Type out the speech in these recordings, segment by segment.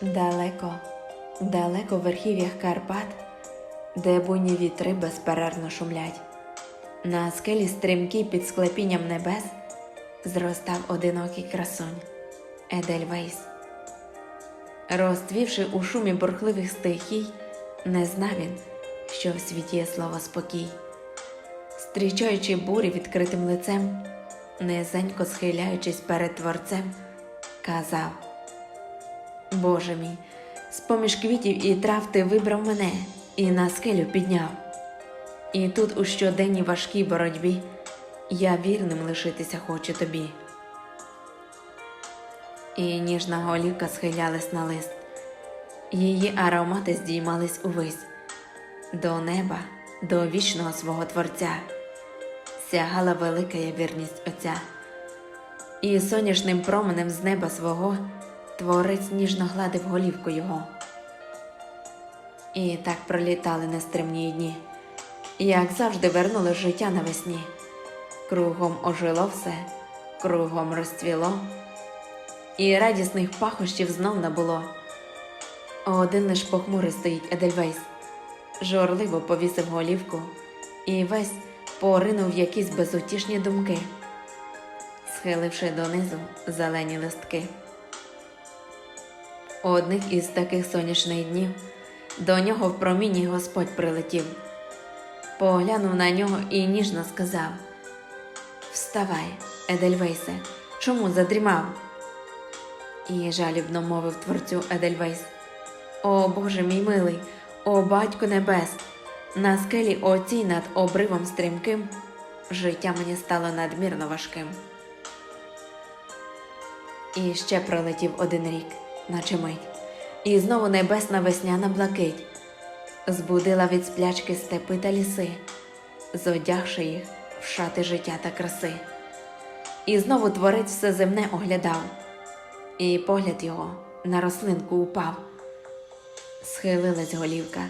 Далеко, далеко в верхів'ях Карпат, де буйні вітри безперервно шумлять, на скелі стрімкі під склепінням небес зростав одинокий красунь Едельвейс. Розцвівши у шумі бурхливих стихій, не знав він, що в світі є слово спокій. Стрічаючи бурі відкритим лицем, низенько схиляючись перед творцем, казав. Боже мій, з-поміж квітів і трав ти вибрав мене і на скелю підняв. І тут у щоденній важкій боротьбі я вірним лишитися хочу тобі. І ніжна голівка схилялась на лист, її аромати здіймались увись до неба, до вічного свого Творця, сягала велика я вірність Отця, і сонячним променем з неба свого творець ніжно гладив голівку його. І так пролітали нестримні дні, як завжди вернуло життя навесні. Кругом ожило все, кругом розцвіло, і радісних пахощів знов набуло. Один лиш похмурий стоїть Едельвейс, жорливо повісив голівку, і весь поринув якісь безутішні думки, схиливши донизу зелені листки. Одних із таких сонячних днів до нього в промінні Господь прилетів, поглянув на нього і ніжно сказав: Вставай, Едельвейсе, чому задрімав? І жалібно мовив творцю Едельвейс: О Боже мій милий, о батько небес, на скелі оцій над обривом стрімким, життя мені стало надмірно важким. І ще пролетів один рік, наче мить, і знову небесна весняна блакить збудила від сплячки степи та ліси, зодягши їх в шати життя та краси. І знову творець все земне оглядав, і погляд його на рослинку упав. Схилилась голівка,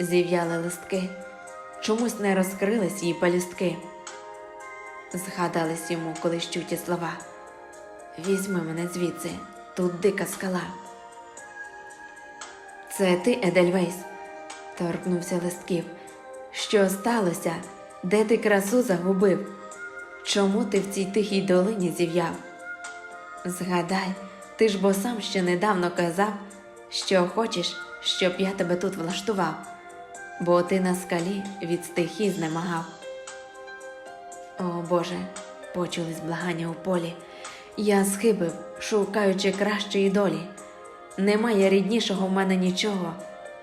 зів'яли листки, чомусь не розкрились її пелюстки. Згадались йому колись чуті слова. Візьми мене звідси, тут дика скала. Це ти, Едельвейс, торкнувся листків. Що сталося? Де ти красу загубив? Чому ти в цій тихій долині зів'яв? Згадай, ти ж бо сам ще недавно казав, що хочеш, щоб я тебе тут влаштував, бо ти на скалі від стихій знемагав. О Боже, почулись благання у полі. Я схибив, шукаючи кращої долі. Немає ріднішого в мене нічого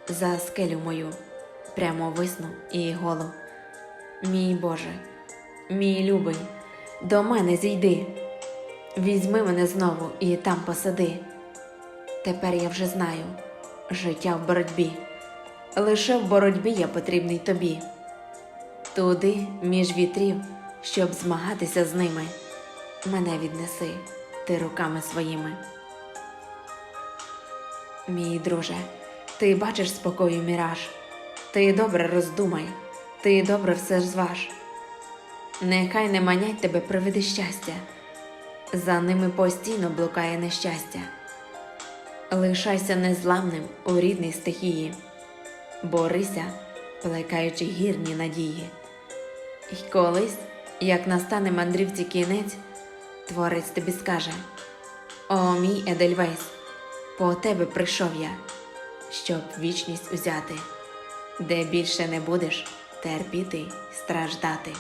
за скелю мою, прямо висну і голу. Мій Боже, мій любий, до мене зійди, візьми мене знову і там посади. Тепер я вже знаю життя в боротьбі, лише в боротьбі я потрібний тобі. Туди, між вітрів, щоб змагатися з ними, мене віднеси ти руками своїми. Мій друже, ти бачиш спокою міраж, ти добре роздумай, ти добре все зваж. Нехай не манять тебе привиди щастя, за ними постійно блукає нещастя. Лишайся незламним у рідній стихії, борися, плекаючи гірні надії. І колись, як настане мандрівці кінець, творець тобі скаже: О, мій Едельвейс, по тебе прийшов я, щоб вічність узяти, де більше не будеш терпіти страждати.